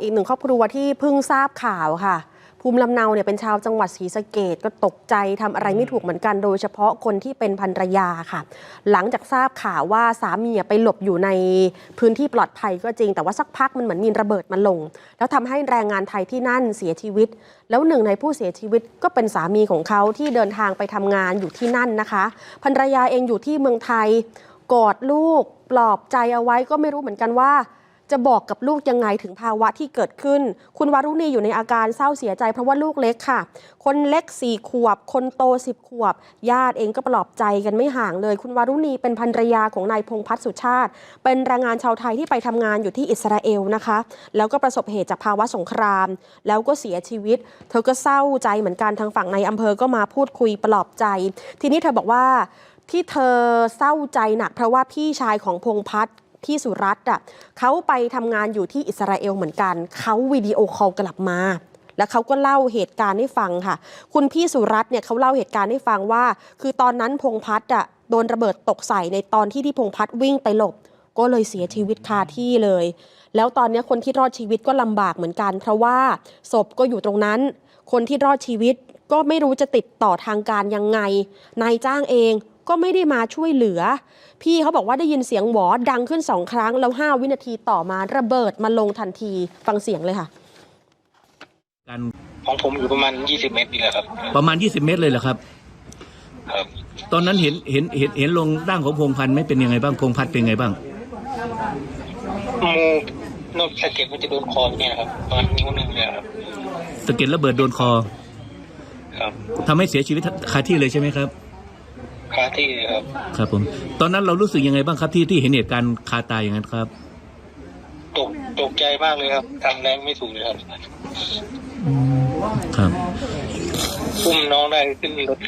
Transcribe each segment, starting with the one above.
อีกหนึ่งครอบครัวที่เพิ่งทราบข่าวค่ะ ภูมิลำเนาเนี่ยเป็นชาวจังหวัดศรีสะเกดก็ตกใจทำอะไรไม่ถูกเหมือนกัน โดยเฉพาะคนที่เป็นภรรยาค่ะ หลังจากทราบข่าวว่าสามีไปหลบอยู่ในพื้นที่ปลอดภัยก็จริง แต่ว่าสักพักมันเหมือนมีระเบิดมาลง แล้วทำให้แรงงานไทยที่นั่นเสียชีวิต แล้วหนึ่งในผู้เสียชีวิตก็เป็นสามีของเขาที่เดินทางไปทำงานอยู่ที่นั่นนะคะภรรยาเองอยู่ที่เมืองไทยกอดลูกปลอบใจเอาไว้ก็ไม่รู้เหมือนกันว่า จะบอกกับลูกยังไงถึงภาวะที่เกิดขึ้น คุณวารุณีอยู่ในอาการเศร้าเสียใจเพราะว่าลูกเล็กค่ะ คนเล็กสี่ขวบ คนโตสิบขวบ ญาติเองก็ปลอบใจกันไม่ห่างเลย คุณวารุณีเป็นภรรยาของนายพงพัฒน์สุชาติ เป็นแรงงานชาวไทยที่ไปทำงานอยู่ที่อิสราเอลนะคะ แล้วก็ประสบเหตุจากภาวะสงคราม แล้วก็เสียชีวิต เธอก็เศร้าใจเหมือนกันทางฝั่งในอำเภอก็มาพูดคุยปลอบใจ ทีนี้เธอบอกว่าที่เธอเศร้าใจหนักเพราะว่าพี่ชายของพงพัฒน์ พี่สุรัตน์อะเขาไปทำงานอยู่ที่อิสราเอลเหมือนกัน เขาวิดีโอคอลกลับมา แล้วเขาก็เล่าเหตุการณ์ให้ฟังค่ะ คุณพี่สุรัตน์เนี่ยเขาเล่าเหตุการณ์ให้ฟังว่า คือตอนนั้นพงพัฒน์อะโดนระเบิดตกใส่ในตอนที่ที่พงพัฒน์วิ่งไปหลบ ก็เลยเสียชีวิตคาที่เลย แล้วตอนนี้คนที่รอดชีวิตก็ลำบากเหมือนกัน เพราะว่าศพก็อยู่ตรงนั้น คนที่รอดชีวิต ก็ไม่รู้จะติดต่อทางการยังไง นายจ้างเองก็ไม่ได้มาช่วยเหลือ พี่เขาบอกว่าได้ยินเสียงหวอดังขึ้นสองครั้ง แล้ว 5 วินาทีต่อมาระเบิดมาลงทันทีฟังเสียงเลยค่ะกันของผมอยู่ประมาณ 20 เมตรนี่แหละครับ ประมาณ 20 เมตรเลยเหรอครับ ครับ ตอนนั้นเห็นเห็นเห็นเห็นลงร่างของพงพันธ์ไม่เป็นยังไงบ้างพงพัฒน์เป็นยังไงบ้างมูนอกสะเก็ดมันจะโดนคอเนี่ยนะครับประมาณนิ้วหนึงเลยครับสะเก็ดระเบิดโดนคอ ครับทำให้เสียชีวิตคาที่เลยใช่ไหมครับ คาที่เลยครับ ครับผม ตอนนั้นเรารู้สึกยังไงบ้างครับที่ที่เห็นเหตุการณ์คาตายอย่างนั้นครับ ตกตกใจมากเลยครับทำแรงไม่ถูกเลยครับครับอุ้มน้องได้ขึ้นรถ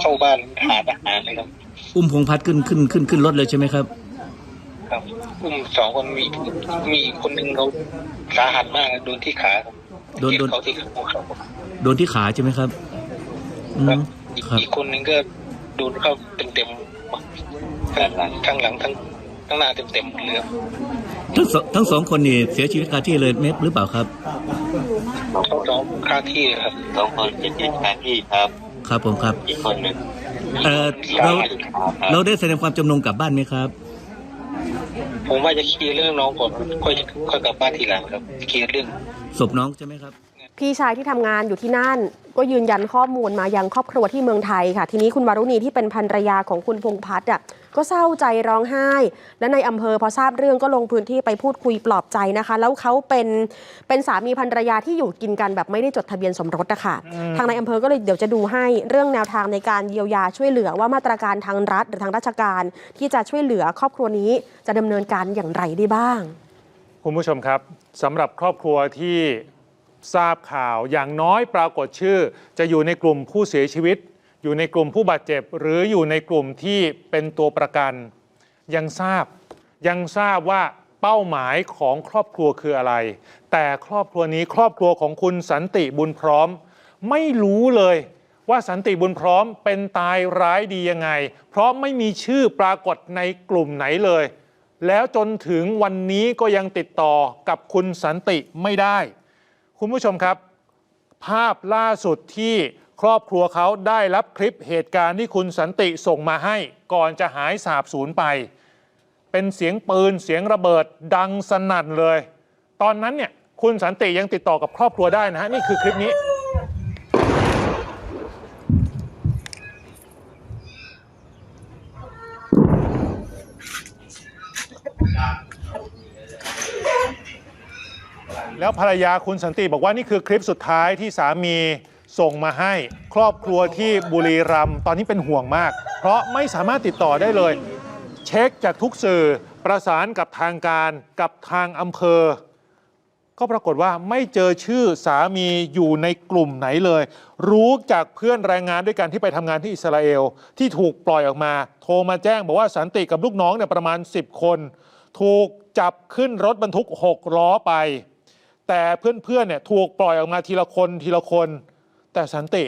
เข้าบ้านหาทหารเลยครับ อุ้มพงพัฒน์ขึ้นขึ้นขึ้นขึ้นรถเลยใช่ไหมครับ ครับ อุ้มสองคนมีมีอีกคนหนึ่งเขาสาหัสมากโดนที่ขาครับโดนโดนเจ็บเขาที่ขาครับ โดนที่ขาใช่ไหมครับอืครับมอีกครับ อีกคนหนึ่งก็โดนเข้าเต็มเต็มๆทั้งหลังทั้งหลังทั้งทั้งหน้าเต็มเต็มๆเลยครับทั้งสองทั้งสองคนนี่เสียชีวิตคาที่เลยไหมหรือเปล่าครับทั้งสองคาที่เลยครับสองคนเป็นที่าที่ครับ ครับผมครับ อีกคนหนึ่งเออเราครับเราได้แสดงความจำนงกลับบ้านไหมครับ ผมว่าจะเคลียร์เรื่องน้องก่อนค่อยค่อยกลับบ้านทีหลังครับเคลียร์เรื่อง ศพน้องใช่ไหมครับ พี่ชายที่ทำงานอยู่ที่นั่น ก็ยืนยันข้อมูลมายังครอบครัวที่เมืองไทยค่ะ ทีนี้คุณวารุณีที่เป็นภรรยาของคุณพงษ์พัฒน์อะก็เศร้าใจร้องไห้ และในอำเภอพอทราบเรื่องก็ลงพื้นที่ไปพูดคุยปลอบใจนะคะ แล้วเขาเป็นเป็นสามีภรรยาที่อยู่กินกันแบบไม่ได้จดทะเบียนสมรสนะคะทางในอำเภอก็เลยเดี๋ยวจะดูให้เรื่องแนวทางในการเยียวยาช่วยเหลือว่ามาตรการทางรัฐ หรือทางราชการ ที่จะช่วยเหลือครอบครัวนี้จะดำเนินการอย่างไรได้บ้าง คุณผู้ชมครับสำหรับครอบครัวที่ ทราบข่าวอย่างน้อยปรากฏชื่อ จะอยู่ในกลุ่มผู้เสียชีวิต อยู่ในกลุ่มผู้บาดเจ็บ หรืออยู่ในกลุ่มที่เป็นตัวประกัน ยังทราบยังทราบว่าเป้าหมายของครอบครัวคืออะไร แต่ครอบครัวนี้ครอบครัวของคุณสันติบุญพร้อม ไม่รู้เลยว่าสันติบุญพร้อมเป็นตายร้ายดียังไง เพราะไม่มีชื่อปรากฏในกลุ่มไหนเลย แล้วจนถึงวันนี้ก็ยังติดต่อกับคุณสันติไม่ได้ คุณผู้ชมครับ ภาพล่าสุดที่ครอบครัวเขาได้รับคลิปเหตุการณ์ที่คุณสันติส่งมาให้ก่อนจะหายสาบสูญไป เป็นเสียงปืนเสียงระเบิดดังสนั่นเลย ตอนนั้นเนี่ยคุณสันติยังติดต่อกับครอบครัวได้นะฮะนี่คือคลิปนี้ แล้วภรรยาคุณสันติบอกว่านี่คือคลิปสุดท้ายที่สามีส่งมาให้ครอบครัวที่บุรีรัมย์ตอนนี้เป็นห่วงมาก เพราะไม่สามารถติดต่อได้เลย เช็คจากทุกสื่อประสานกับทางการกับทางอำเภอ ก็ปรากฏว่าไม่เจอชื่อสามีอยู่ในกลุ่มไหนเลย รู้จากเพื่อนแรงงานด้วยกันที่ไปทำงานที่อิสราเอลที่ถูกปล่อยออกมา โทรมาแจ้งบอกว่าสันติกับลูกน้องเนี่ยประมาณ 10 คน ถูกจับขึ้นรถบรรทุก 6 ล้อไป แต่เพื่อนๆเนี่ยถูกปล่อยออกมาทีละคนทีละคน แต่สันติ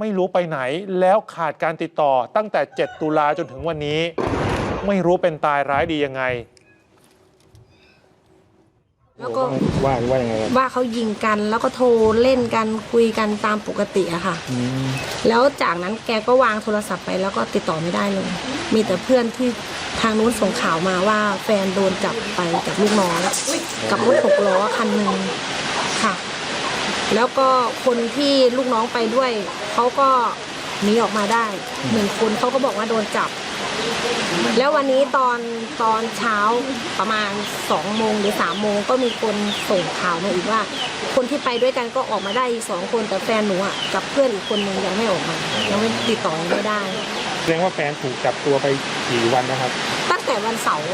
ไม่รู้ไปไหนแล้วขาดการติดต่อตั้งแต่ 7 ตุลาจนถึงวันนี้ ไม่รู้เป็นตายร้ายดียังไง แล้วก็ว่าว่ายังไงครับว่าเขายิงกันแล้วก็โทรเล่นกันคุยกันตามปกติอะค่ะ แล้วจากนั้นแกก็วางโทรศัพท์ไปแล้วก็ติดต่อไม่ได้เลย มีแต่เพื่อนที่ทางนู้นส่งข่าวมาว่าแฟนโดนจับไปกับลูกน้องกับรถหกล้อคันหนึ่งค่ะ แล้วก็คนที่ลูกน้องไปด้วยเขาก็หนีออกมาได้หนึ่งคนเขาก็บอกว่าโดนจับ แล้ววันนี้ตอนตอนเช้าประมาณสองโมงหรือสามโมงก็มีคนส่งข่าวมาอีกว่า คนที่ไปด้วยกันก็ออกมาได้อีกสองคนแต่แฟนหนูอะกับเพื่อนอีกคนนึงยังไม่ออกมายังไม่ติดต่อไม่ได้แสดงว่าแฟนถูกจับตัวไปกี่วันนะครับ ตั้งแต่วันเสาร์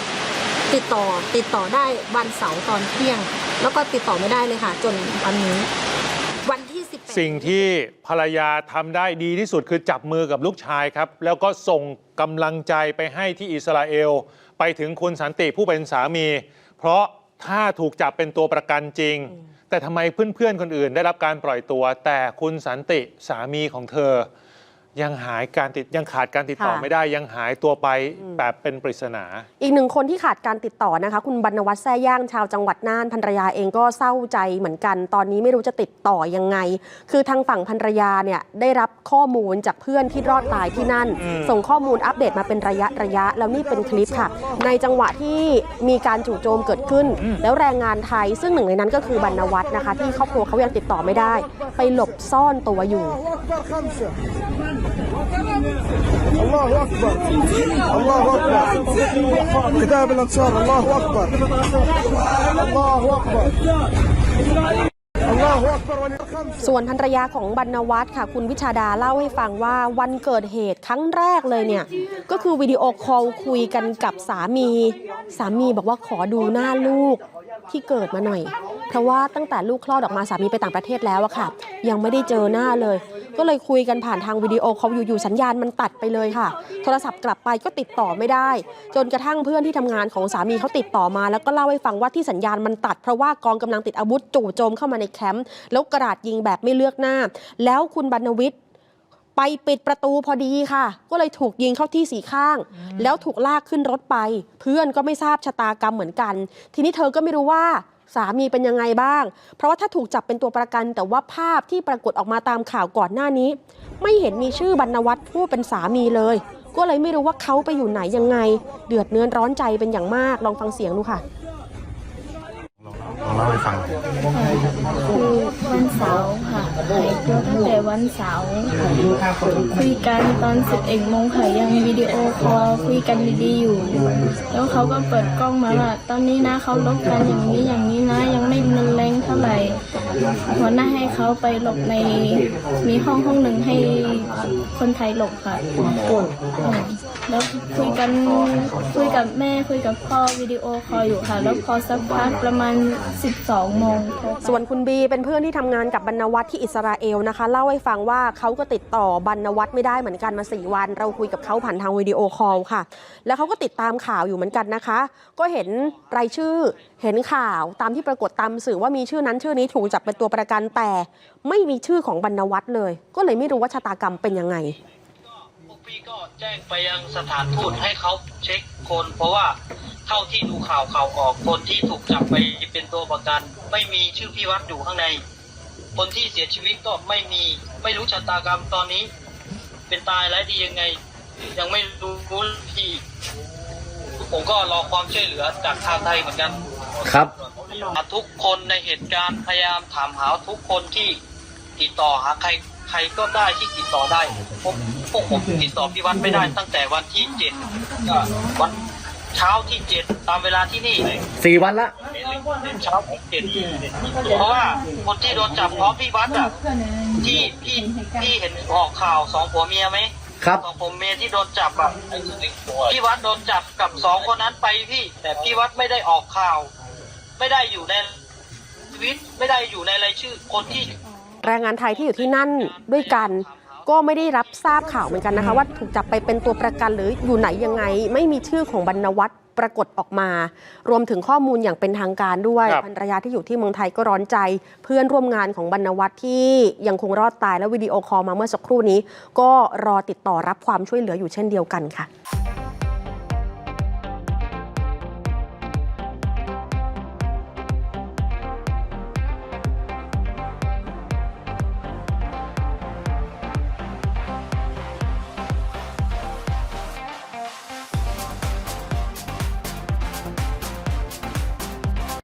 ติดต่อติดต่อได้วันเสาร์ตอนเที่ยง แล้วก็ติดต่อไม่ได้เลยค่ะ จนวันนี้ วันที่สิบสิ่งที่ภรรยาทำได้ดีที่สุดคือจับมือกับลูกชายครับ แล้วก็ส่งกำลังใจไปให้ที่อิสราเอล ไปถึงคุณสันติผู้เป็นสามี เพราะถ้าถูกจับเป็นตัวประกันจริง แต่ทำไมเพื่อนๆคนอื่นได้รับการปล่อยตัว แต่คุณสันติสามีของเธอ ยังหายการติดยังขาดการติดต่อค่ะ ไม่ได้ยังหายตัวไปแบบเป็นปริศนา อีกหนึ่งคนที่ขาดการติดต่อนะคะ คุณบรรณวัฒน์แซ่ย่างชาวจังหวัดน่านภรรยาเองก็เศร้าใจเหมือนกัน ตอนนี้ไม่รู้จะติดต่อยังไง คือทางฝั่งภรรยาเนี่ยได้รับข้อมูลจากเพื่อนที่รอดตายที่นั่น ส่งข้อมูลอัปเดตมาเป็นระยะระยะ แล้วนี่เป็นคลิปค่ะ ในจังหวะที่มีการจู่โจมเกิดขึ้น แล้วแรงงานไทยซึ่งหนึ่งในนั้นก็คือบรรณวัฒน์นะคะ ที่ครอบครัวเขายังติดต่อไม่ได้ ไปหลบซ่อนตัวอยู่ الله اكبر الله اكبر كتاب الانصار الله اكبر الله اكبر الله اكبر ولله ส่วนภรรยาของบรรณวัฒน์ค่ะ คุณวิชาดาเล่าให้ฟังว่าวันเกิดเหตุครั้งแรกเลยเนี่ย ก็คือวิดีโอคอลคุยกันกับสามี สามีบอกว่าขอดูหน้าลูกที่เกิดมาหน่อย เพราะว่าตั้งแต่ลูกคลอดออกมาสามีไปต่างประเทศแล้วอะค่ะ ยังไม่ได้เจอหน้าเลย ก็เลยคุยกันผ่านทางวิดีโอคอลอยู่ๆสัญญาณมันตัดไปเลยค่ะ โทรศัพท์กลับไปก็ติดต่อไม่ได้ จนกระทั่งเพื่อนที่ทำงานของสามีเขาติดต่อมา แล้วก็เล่าให้ฟังว่าที่สัญญาณมันตัด เพราะว่ากองกำลังติดอาวุธจู่โจมเข้ามาในแคมป์แล้วกระดาษยิงแบบไม่เลือกหน้า แล้วคุณบรรณวิทย์ไปปิดประตูพอดีค่ะ ก็เลยถูกยิงเข้าที่สีข้าง แล้วถูกลากขึ้นรถไป เพื่อนก็ไม่ทราบชะตากรรมเหมือนกัน ทีนี้เธอก็ไม่รู้ว่า สามีเป็นยังไงบ้าง เพราะว่าถ้าถูกจับเป็นตัวประกัน แต่ว่าภาพที่ปรากฏออกมาตามข่าวก่อนหน้านี้ ไม่เห็นมีชื่อบรรณวัฒน์ผู้เป็นสามีเลย ก็เลยไม่รู้ว่าเขาไปอยู่ไหนยังไง เดือดเนื้อร้อนใจเป็นอย่างมากลองฟังเสียงดูค่ะ เล่าให้ฟังหน่อยคือวันเสาร์ค่ะหายตัวตั้งแต่วันเสาร์คุยกันตอน11โมงค่ะยังวิดีโอคอลคุยกันดีๆอยู่ แล้วเขาก็เปิดกล้องมาว่าตอนนี้นะเขาลบกันอย่างนี้อย่างนี้นะ ยังไม่รุนแรงเท่าไหร่หัวหน้าให้เขาไปหลบในมีห้องห้องหนึ่งให้คนไทยหลบค่ะ แล้วคุยกันคุยกับแม่คุยกับพ่อวิดีโอคอลอยู่ค่ะ แล้วพอสักพักประมาณ 12โมงโทรไปส่วนคุณบีเป็นเพื่อนที่ทำงานกับบรรณวัฒน์ที่อิสราเอลนะคะ เล่าให้ฟังว่าเขาก็ติดต่อบรรณวัฒน์ไม่ได้เหมือนกันมา 4 วัน เราคุยกับเขาผ่านทางวิดีโอคอลค่ะ แล้วเขาก็ติดตามข่าวอยู่เหมือนกันนะคะ ก็เห็นรายชื่อเห็นข่าวตามที่ปรากฏตามสื่อว่ามีชื่อนั้นชื่อนี้ถูกจับเป็นตัวประกันแต่ ไม่มีชื่อของบรรณวัฒน์เลย ก็เลยไม่รู้ว่าชะตากรรมเป็นยังไง พวกพี่ก็แจ้งไปยังสถานทูตให้เขาเช็คคน เพราะว่าเท่าที่ดูข่าวข่าวออกคนที่ถูกจับไปเป็นตัวประกัน ไม่มีชื่อพี่วัดอยู่ข้างใน คนที่เสียชีวิตก็ไม่มีไม่รู้ชะตากรรมตอนนี้ เป็นตายร้ายดียังไง ยังไม่รู้พี่ผมก็รอความช่วยเหลือจากทางไทยเหมือนกันครับทุกคนในเหตุการณ์พยายามถามหาทุกคนที่ติดต่อหาใครใครก็ได้ที่ติดต่อได้พวกพวกผมติดต่อพี่วัดไม่ได้ตั้งแต่วันที่เจ็ดก็วันเช้าที่เจ็ดตามเวลาที่นี่สี่วันละเช้าของเจ็ดเพราะว่าคนที่โดนจับพร้อมพี่วัดอะที่พี่พี่เห็นออกข่าวสองผัวเมียไหมครับสองผัวเมียที่โดนจับอะพี่วัดโดนจับกับสองคนนั้นไปพี่ แต่พี่วัดไม่ได้ออกข่าว ไม่ได้อยู่ในชีวิตไม่ได้อยู่ในรายชื่อคนที่ แรงงานไทยที่อยู่ที่นั่นด้วยกัน ก็ไม่ได้รับทราบข่าวเหมือนกันนะคะ ว่าถูกจับไปเป็นตัวประกันหรืออยู่ไหนยังไง ไม่มีชื่อของบรรณวัฒน์ปรากฏออกมา รวมถึงข้อมูลอย่างเป็นทางการด้วยครับภรรยาที่อยู่ที่เมืองไทยก็ร้อนใจ เพื่อนร่วมงานของบรรณวัฒน์ที่ยังคงรอดตายและวิดีโอคอลมาเมื่อสักครู่นี้ ก็รอติดต่อรับความช่วยเหลืออยู่เช่นเดียวกันค่ะ